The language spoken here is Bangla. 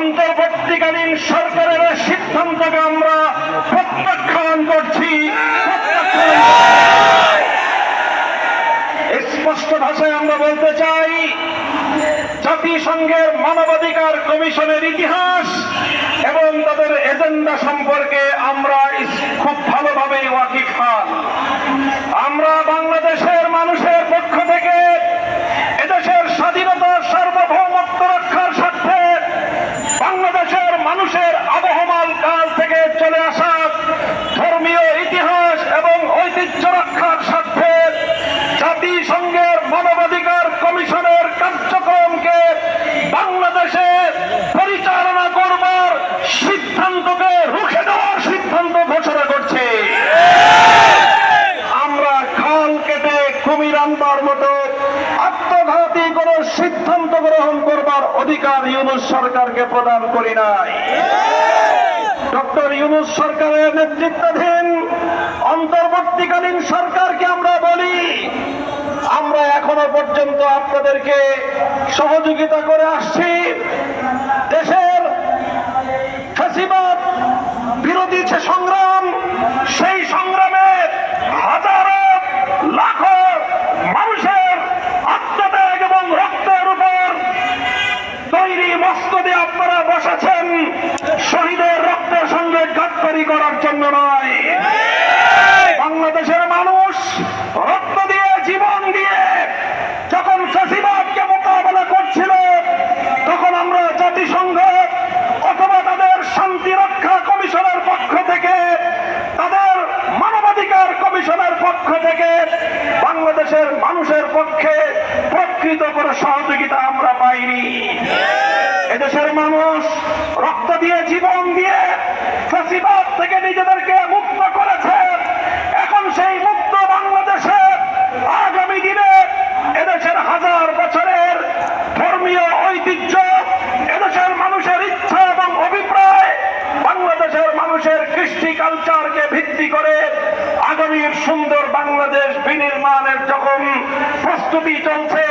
অন্তর্বর্তীকালীন সরকারের সিদ্ধান্তকে আমরা প্রত্যাখ্যান করছি। স্পষ্ট ভাষায় আমরা বলতে চাই, জাতিসংঘের মানবাধিকার কমিশনের ইতিহাস এবং তাদের এজেন্ডা সম্পর্কে আমরা খুব ভালোভাবে ওয়াকিফ খান আমরা বাংলাদেশের মানুষের পক্ষ থেকে এদেশের স্বাধীনতা সার্বভৌমত্ব রক্ষার স্বার্থে বাংলাদেশের মানুষের আবহমান কাল থেকে চলে আসা ধর্মীয় ইতিহাস এবং ঐতিহ্য রক্ষার স্বার্থে জাতিসংঘের মানবাধিকার কমিশনের কার্যক্রমকে বাংলাদেশে পরিচালনা করবার সিদ্ধান্তকে রুখে দেওয়ার সিদ্ধান্ত ঘোষণা করছে আমরা খাল কেটে কুমির আনবার মতো আত্মঘাতী কোন সিদ্ধান্ত গ্রহণ করবার অধিকার ইউনুস সরকারকে প্রদান করি নাই। ডক্টর ইউনুস সরকারের নেতৃত্বাধীন অন্তর্বর্তীকালীন সরকারকে আমরা বলি, আমরা এখনও পর্যন্ত আপনাদেরকে সহযোগিতা করে আসছি। দেশের বিরোধী সংগ্রাম গাদ্দারি করার জন্য নয়। বাংলাদেশের মানুষ রক্ত দিয়ে জীবন দিয়ে যখন ফেসিবাদকে মোকাবেলা করছিল, তখন আমরা জাতিসংঘ অথবা তাদের শান্তি রক্ষা কমিশনের পক্ষ থেকে, তাদের মানবাধিকার কমিশনের পক্ষ থেকে বাংলাদেশের মানুষের পক্ষে প্রকৃত করে সহযোগিতা আমরা পাইনি। এদেশের মানুষ রক্ত দিয়ে জীবন দিয়ে ফেসিবাদ থেকে নিজেদেরকে মুক্ত করেছে। এখন সেই মুক্ত বাংলাদেশে আগামী দিনে এদেশের হাজার বছরের ধর্মীয় ঐতিহ্য, এদেশের মানুষের ইচ্ছা এবং অভিপ্রায়, বাংলাদেশের মানুষের কৃষ্টি কালচারকে ভিত্তি করে আগামীর সুন্দর বাংলাদেশ বিনির্মাণের যখন প্রস্তুতি চলছে